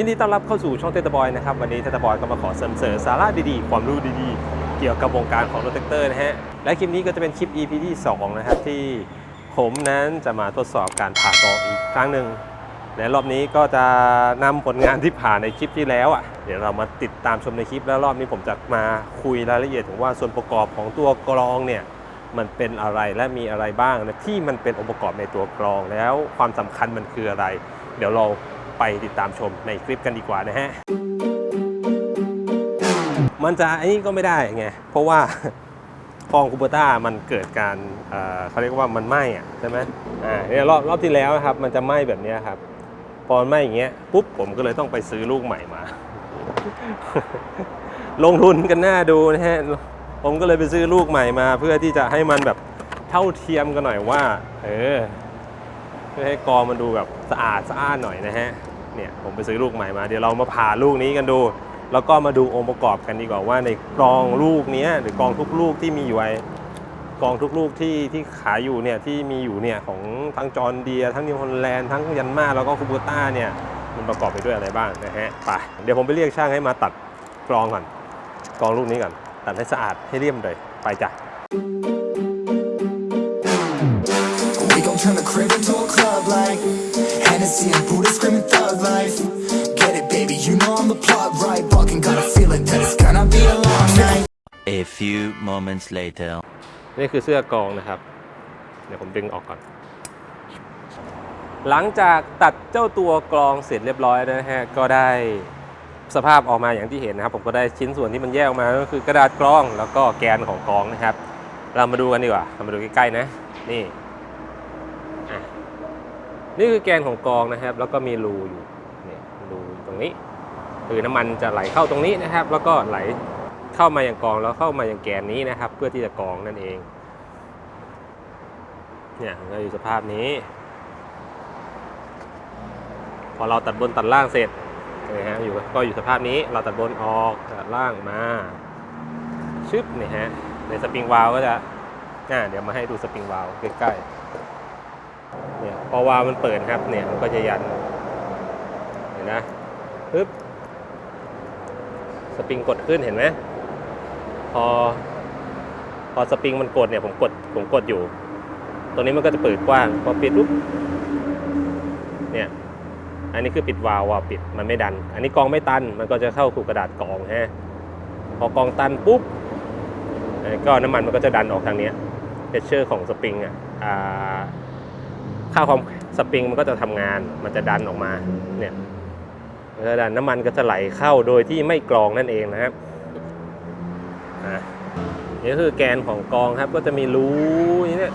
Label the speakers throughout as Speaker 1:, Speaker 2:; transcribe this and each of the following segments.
Speaker 1: ยินดีต้อนรับเข้าสู่ช่องเทตบอยนะครับวันนี้เทตบอยก็มาขอเสนอเสนอสาระดีๆ ความรู้ดีๆ เกี่ยวกับวงการของรถแท็กเตอร์นะฮะและคลิปนี้ก็จะเป็นคลิป EP ที่2นะครับที่ผมนั้นจะมาทดสอบการผ่ากองอีกครั้งหนึ่งและรอบนี้ก็จะนำผลงานที่ผ่านในคลิปที่แล้วอะเดี๋ยวเรามาติดตามชมในคลิปแล้วรอบนี้ผมจะมาคุยรายละเอียดถึงว่าส่วนประกอบของตัวกรองเนี่ยมันเป็นอะไรและมีอะไรบ้างนะที่มันเป็นองค์ประกอบในตัวกรองแล้วความสำคัญมันคืออะไร เดี๋ยวเรา ไปติดตามชมในคลิปกันดีกว่านะฮะ มันจะไอ้นี่ก็ไม่ได้ไง เพราะว่ากองคูเปอร์ต้ามันเกิดการเอ่อเขาเรียกว่ามันไหม้อะใช่ไหมอ่าเนี่ยรอบรอบที่แล้วนะครับ มันจะไหม้แบบนี้ครับพอไหม้อย่างเงี้ยปุ๊บผมก็เลยต้องไปซื้อลูกใหม่มา ลงทุนกันหน้าดูนะฮะผมก็เลยไปซื้อลูกใหม่มา เพื่อที่จะให้มันแบบเท่าเทียมกันหน่อยว่า เออ พื่อให้กองมันดูแบบสะอาดสะอ้านหน่อยนะฮะเนี่ยผมไปซื้อลูกใหม่มาเดี๋ยวเรามาผ่าลูกนี้กันดู แล้วก็มาดูองค์ประกอบกันดีกว่าว่าในกรองลูกนี้หรือกรองทุกลูกที่มีอยู่ไว้กรองทุกลูกที่ที่ขายอยู่เนี่ยที่มีอยู่เนี่ยของทั้งจอร์เดีย ทั้งนิวฮอลแลนด์ทั้งยันมาแล้วก็คูเบต้าเนี่ยมันประกอบไปด้วยอะไรบ้างนะฮะไปเดี๋ยวผมไปเรียกช่างให้มาตัดกรองก่อนกรองลูกนี้ก่อนตัดให้สะอาดให้เรียบเลยไปจ้ะ
Speaker 2: We gon' turn the crib into a club like Hennessy and Buddha screaming thug life. Get it, baby, you know I'm the plug, right? Fucking got a feeling that it's gonna be a long night.
Speaker 3: A few moments later.
Speaker 1: นี่คือเสื้อกรองนะครับ เดี๋ยวผมดึงออกก่อน หลังจากตัดเจ้าตัวกรองเสร็จเรียบร้อยนะฮะ ก็ได้สภาพออกมาอย่างที่เห็นนะครับ ผมก็ได้ชิ้นส่วนที่มันแยกออกมาก็คือกระดาษกรองแล้วก็แกนของกรองนะครับ เรามาดูกันดีกว่าเรามาดูใกล้ๆนะ นี่อะ นี่คือแกนของกองนะครับ แล้วก็มีรูอยู่เนี่ยรูตรงนี้คือน้ำมันจะไหลเข้าตรงนี้นะครับ แล้วก็ไหลเข้ามาอย่างกองแล้วเข้ามาอย่างแกนนี้นะครับ เพื่อที่จะกองนั่นเองเนี่ยก็อยู่สภาพนี้ พอเราตัดบนตัดล่างเสร็จนะฮะอยู่ก็อยู่สภาพนี้เราตัดบนออกตัดล่างมาชึบเนี่ยฮะในสปริงวาลก็จะอ่าเดี๋ยวมาให้ดูสปริงวาลใกล้ๆ พอวาล์วมันเปิดครับเนี่ยมันก็จะยันเห็นนะปึ๊บสปริงกดขึ้นเห็นไหมพอ พอสปริงมันกดเนี่ยผมกดผมกดอยู่ตรงนี้มันก็จะเปิดกว้างพอปิดปุ๊บเนี่ยอันนี้คือปิดวาล์วปิดมันไม่ดัน อันนี้กองไม่ตันมันก็จะเข้าสู่กระดาษกองฮะพอกองตันปุ๊บก็น้ำมันมันก็จะดันออกทางเนี้เพชเชอร์ของสปริงอะอ่าค่าความสปริงมันก็จะทำงาน มันจะดันออกมา เนี่ยมันจะดันน้ำมันก็จะไหลเข้าโดยที่ไม่กรองนั่นเองนะครับนี่คือแกนของกรองครับก็จะมีรูอย่างเนี้ย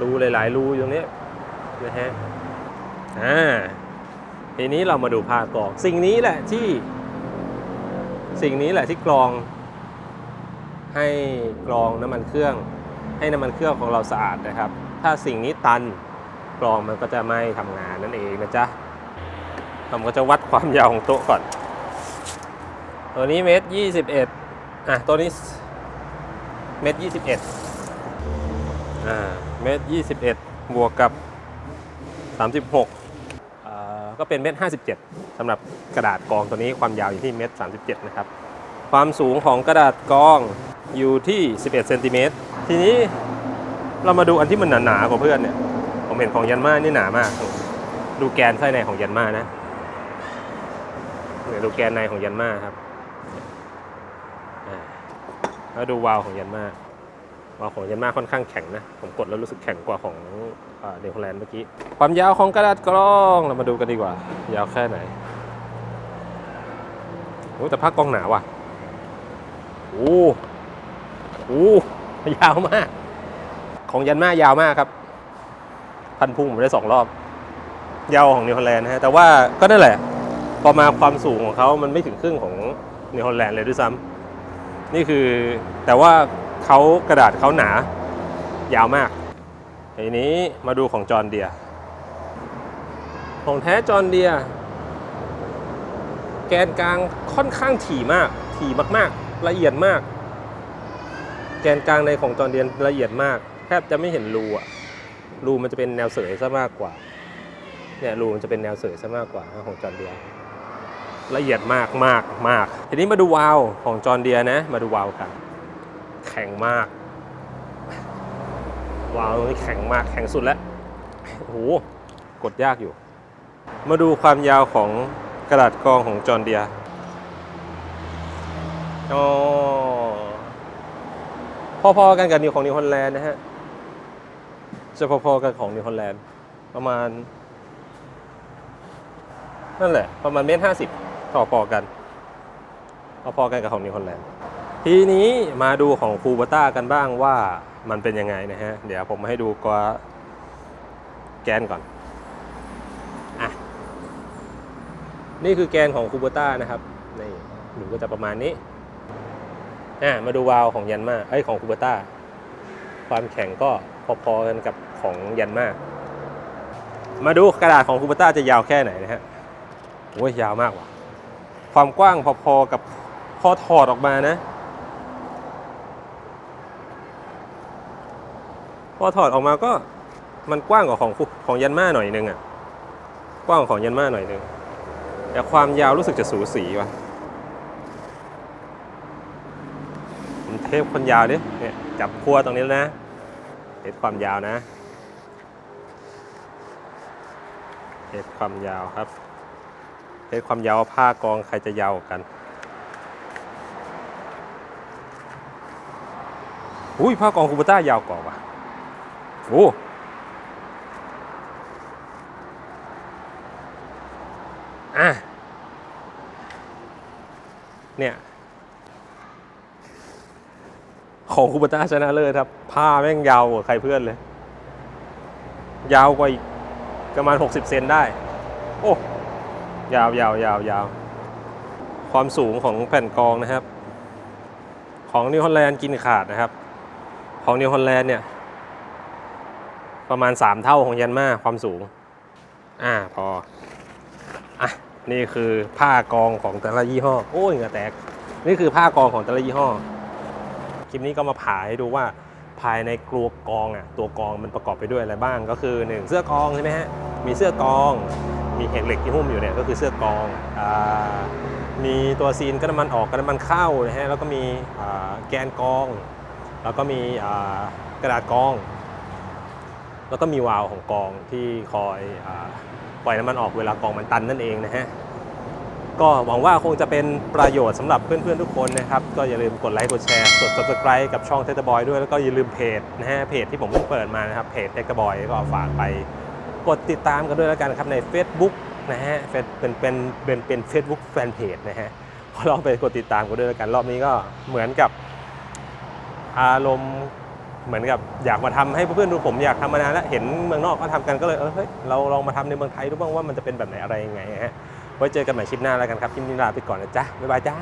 Speaker 1: รูหลาย ๆ รูอยู่ตรงนี้นะฮะอ่าทีนี้เรามาดูผ้ากรอง สิ่งนี้แหละที่ สิ่งนี้แหละที่กรอง ให้กรองน้ำมันเครื่อง ให้น้ำมันเครื่องของเราสะอาดนะครับ ถ้าสิ่งนี้ตัน กรองมันก็จะไม่ทำงานนั่นเองนะจ๊ะผมก็จะวัดความยาวของโต๊ะก่อน ตัวนี้เมตรยี่สิบเอ็ดอะ ตัวนี้เมตรยี่สิบเอ็ดอ่า เมตรยี่สิบเอ็ดบวกกับสามสิบหกก็เป็นเมตรห้าสิบเจ็ดสำหรับกระดาษกรองตัวนี้ความยาวอยู่ที่เมตรสามสิบเจ็ดนะครับ ความสูงของกระดาษกรองอยู่ที่11เซนติเมตร ทีนี้เรามาดูอันที่มันหนาๆกว่าเพื่อนเนี่ย ผมเห็นของยันมานี่หนามาก ดูแกนไส้ในของยันมานะเนี่ยดูแกนในของยันมาครับแล้วดูวาล์วของยันมาว่าของยันมาค่อนข้างแข็งนะ ผมกดแล้วรู้สึกแข็งกว่าของเดลโฮแลนด์เมื่อกี้ ความยาวของกระดาษกรองเรามาดูกันดีกว่า ยาวแค่ไหนโอ้แต่ผ้ากองหนาว่ะโอ้โหยาวมาก ของยันมายาวมากครับ พันพุ่งผมได้สองรอบ ยาวของนิวฮอลแลนด์นะฮะแต่ว่าก็นั่นแหละ พอมาความสูงของเขามันไม่ถึงครึ่งของนิวฮอลแลนด์เลยด้วยซ้ำนี่คือแต่ว่าเขากระดาษเขาหนา ยาวมากทีนี้มาดูของจอร์เดีย ของแท้จอร์เดีย แกนกลางค่อนข้างถี่มาก ถี่มากๆ ละเอียดมาก แกนกลางในของจอร์เดียละเอียดมาก แทบจะไม่เห็นรูอะ รูมันจะเป็นแนวเสยซะมากกว่า เนี่ยรูมันจะเป็นแนวเสยซะมากกว่าของจอร์นเดียละเอียดมากมากมาก ทีนี้มาดูวาล์วของจอร์เดียนะ มาดูวาล์วกัน แข็งมาก วาลนี่แข็งมาก แข็งสุดแล้ว โอ้โห กดยากอยู่ มาดูความยาวของกระดาษกรองของจอร์เดียอ๋อพอๆกันกับนิวของนิวฮอลแลนด์นะฮะ จะพอๆกันของนิวฮอลแลนด์ประมาณ นั่นแหละ ประมาณเมตรห้าสิบต่อพอกันพอๆกันกับของนิวฮอลแลนด์ทีนี้มาดูของคูเบต้ากันบ้างว่ามันเป็นยังไงนะฮะ เดี๋ยวผมมาให้ดูกว่าแกนก่อนอะนี่คือแกนของคูเบต้านะครับนี่หนูก็จะประมาณนี้อะมาดูวาล์วของยันมาไอ้ของคูเบต้าความแข็งก็พอๆกันกับ ของยันมามาดูกระดาษของคูเบต้าจะยาวแค่ไหนนะฮะโอ้ยยาวมากว่ะ ความกว้างพอๆกับพอถอดออกมานะพอถอดออกมาก็มันกว้างกว่าของของยันมาหน่อยนึงอะ กว้างกว่าของยันมาหน่อยนึง แต่ความยาวรู้สึกจะสูสีว่ะผมเทปคนยาวดิเนี่ยจับขั้วตรงนี้แล้วนะเทปความยาวนะ เทปความยาวครับเทปความยาวผ้ากองใครจะยาวกันอุ้ยผ้ากองคูเบต้ายาวกว่าว่ะโอ้อะเนี่ย ของคูเบต้าชนะเลิศครับ ผ้าแม่งยาวกว่าใครเพื่อนเลย ยาวกว่าอีก ประมาณ 60 เซนได้ โอ้ ยาวยาวยาวยาว ความสูงของแผ่นกองนะครับ ของนิวฮอลแลนด์กินขาดนะครับ ของนิวฮอลแลนด์เนี่ย ประมาณ 3 เท่าของยันมาความสูง อ่าพอ อะ นี่คือผ้ากองของแต่ละยี่ห้อ โอ้ยเหงือแตก นี่คือผ้ากองของแต่ละยี่ห้อ คลิปนี้ก็มาผ่าให้ดูว่าภายในกลัวกองอะตัวกองมันประกอบไปด้วยอะไรบ้างก็คือ 1 เสื้อกองใช่ไหมฮะ มีเสื้อกอง มีเหล็กที่หุ้มอยู่เนี่ยก็คือเสื้อกองอมีตัวซีนกันน้ำมันออกกันน้ำมันเข้านะฮะแล้วก็มีแกนกอง แล้วก็มีกระดาษกอง แล้วก็มีวาล์วของกองที่คอยอปล่อยน้ำมันออกเวลากองมันตันนั่นเองนะฮะก็หวังว่าคงจะเป็นประโยชน์สำหรับเพื่อนๆทุกคนนะครับ ก็อย่าลืมกดไลค์กดแชร์กด subscribe กับช่องเทตบอยด้วยแล้วก็อย่าลืมเพจนะฮะเพจที่ผมเพิ่งเปิดมานะครับเพจเทตบอยก็ฝากไป กดติดตามกันด้วยแล้วกันครับใน Facebook นะฮะเป็นเป็นเป็นเป็นเป็น Facebook แฟนเพจนะฮะก็ลองไปกดติดตามกันด้วยแล้วกันรอบนี้ก็เหมือนกับอารมณ์เหมือนกับอยากมาทำให้เพื่อนๆดูผมอยากทำมานานแล้วเห็นเมืองนอกก็ทำกันก็เลยเออเฮ้ยเราลองมาทำในเมืองไทยดูบ้างว่ามันจะเป็นแบบไหนอะไรยังไงฮะไว้เจอกันใหม่คลิปหน้าแล้วกันครับคลิปนี้ลาไปก่อนนะจ๊ะบ๊ายบายจ้า